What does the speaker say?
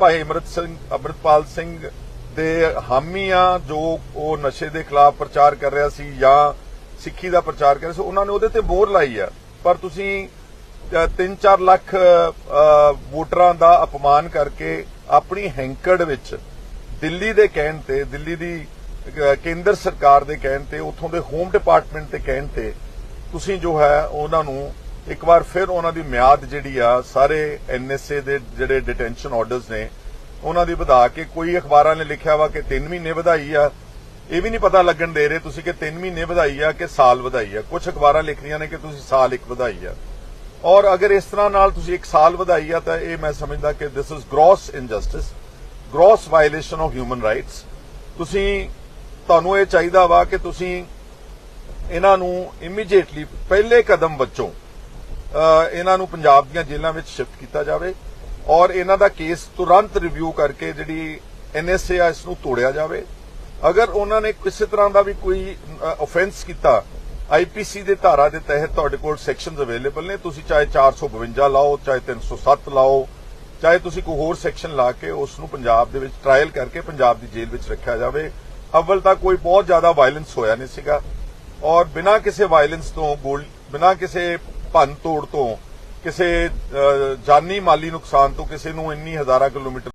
ਭਾਈ ਅਮਰਿਤ ਸਿੰਘ, ਅਮਰਿਤਪਾਲ ਸਿੰਘ ਦੇ ਹਾਮੀ ਆ, ਜੋ ਉਹ ਨਸ਼ੇ ਦੇ ਖਿਲਾਫ ਪ੍ਰਚਾਰ ਕਰ ਰਿਹਾ ਸੀ ਜਾਂ ਸਿੱਖੀ ਦਾ ਪ੍ਰਚਾਰ ਕਰ ਰਿਹਾ ਸੀ, ਉਹਨਾਂ ਨੇ ਉਹਦੇ ਤੇ ਬੋਰ ਲਾਈ ਆ। ਪਰ ਤੁਸੀਂ 3-4 ਲੱਖ ਵੋਟਰਾਂ ਦਾ ਅਪਮਾਨ ਕਰਕੇ ਆਪਣੀ ਹੈਂਕੜ ਵਿੱਚ ਦਿੱਲੀ ਦੇ ਕਹਿਣ ਤੇ, ਦਿੱਲੀ ਦੀ ਕੇਂਦਰ ਸਰਕਾਰ ਦੇ ਕਹਿਣ ਤੇ, ਉੱਥੋਂ ਦੇ ਹੋਮ ਡਿਪਾਰਟਮੈਂਟ ਦੇ ਕਹਿਣ ਤੇ ਤੁਸੀਂ ਜੋ ਹੈ, ਉਹਨਾਂ ਨੂੰ ਇੱਕ ਵਾਰ ਫਿਰ ਉਹਨਾਂ ਦੀ ਮਿਆਦ ਜਿਹੜੀ ਆ, ਸਾਰੇ ਐਨਐਸਏ ਦੇ ਜਿਹੜੇ ਡਿਟੈਂਸ਼ਨ ਆਰਡਰਸ ਨੇ, ਉਹਨਾਂ ਦੀ ਵਧਾ ਕੇ ਕੋਈ ਅਖਬਾਰਾਂ ਨੇ ਲਿਖਿਆ ਵਾ ਕਿ 3 ਮਹੀਨੇ ਵਧਾਈ ਆ। ਇਹ ਵੀ ਨਹੀਂ ਪਤਾ ਲੱਗਣ ਦੇ ਰਹੇ ਤੁਸੀਂ ਕਿ 3 ਮਹੀਨੇ ਵਧਾਈ ਆ ਕਿ ਸਾਲ ਵਧਾਈ ਆ। ਕੁਝ ਅਖਬਾਰਾਂ ਲਿਖ ਰਹੀਆਂ ਨੇ ਕਿ ਤੁਸੀਂ ਸਾਲ ਇੱਕ ਵਧਾਈ ਆ। ਔਰ ਅਗਰ ਇਸ ਤਰ੍ਹਾਂ ਨਾਲ ਤੁਸੀਂ ਇੱਕ ਸਾਲ ਵਧਾਈ ਆ ਤਾਂ ਇਹ ਮੈਂ ਸਮਝਦਾ ਕਿ this is gross injustice gross violation of human rights ਤੁਸੀਂ, ਤੁਹਾਨੂੰ ਇਹ ਚਾਹੀਦਾ ਵਾ ਕਿ ਤੁਸੀਂ ਇਹਨਾਂ ਨੂੰ ਇਮੀਡੀਏਟਲੀ ਪਹਿਲੇ ਕਦਮ ਵਜੋਂ ਇਹਨਾਂ ਨੂੰ ਪੰਜਾਬ ਦੀਆਂ ਜੇਲ੍ਹਾਂ ਵਿੱਚ ਸ਼ਿਫਟ ਕੀਤਾ ਜਾਵੇ ਔਰ ਇਹਨਾਂ ਦਾ ਕੇਸ ਤੁਰੰਤ ਰਿਵਿਊ ਕਰਕੇ ਜਿਹੜੀ ਐਨਐਸਏ ਆ, ਇਸ ਨੂੰ ਤੋੜਿਆ ਜਾਵੇ। ਅਗਰ ਉਹਨਾਂ ਨੇ ਕਿਸੇ ਤਰ੍ਹਾਂ ਦਾ ਵੀ ਕੋਈ ਆਫੈਂਸ ਕੀਤਾ ਆਈਪੀਸੀ ਦੇ ਧਾਰਾ ਦੇ ਤਹਿਤ ਤੁਹਾਡੇ ਕੋਲ ਸੈਕਸ਼ਨਸ ਅਵੇਲੇਬਲ ਨੇ, ਤੁਸੀਂ ਚਾਹੇ 452 ਲਾਓ, ਚਾਹੇ 307 ਲਾਓ, ਚਾਹੇ ਤੁਸੀਂ ਕੋਈ ਹੋਰ ਸੈਕਸ਼ਨ ਲਾ ਕੇ ਉਸ ਨੂੰ ਪੰਜਾਬ ਦੇ ਵਿੱਚ ਟ੍ਰਾਇਲ ਕਰਕੇ ਪੰਜਾਬ ਦੀ ਜੇਲ੍ਹ ਵਿੱਚ ਰੱਖਿਆ ਜਾਵੇ। ਅਵਲ ਤਾਂ ਕੋਈ ਬਹੁਤ ਜ਼ਿਆਦਾ ਵਾਇਲੈਂਸ ਹੋਇਆ ਨਹੀਂ ਸੀਗਾ। ਔਰ ਬਿਨਾਂ ਕਿਸੇ ਵਾਇਲੈਂਸ ਤੋਂ ਗੋਲ ਬਿਨਾਂ ਕਿਸੇ ਭੰਨ ਤੋੜ ਤੋਂ ਕਿਸੇ ਜਾਨੀ ਮਾਲੀ ਨੁਕਸਾਨ ਤੋਂ ਕਿਸੇ ਨੂੰ ਇੰਨੀ ਹਜ਼ਾਰਾਂ ਕਿਲੋਮੀਟਰ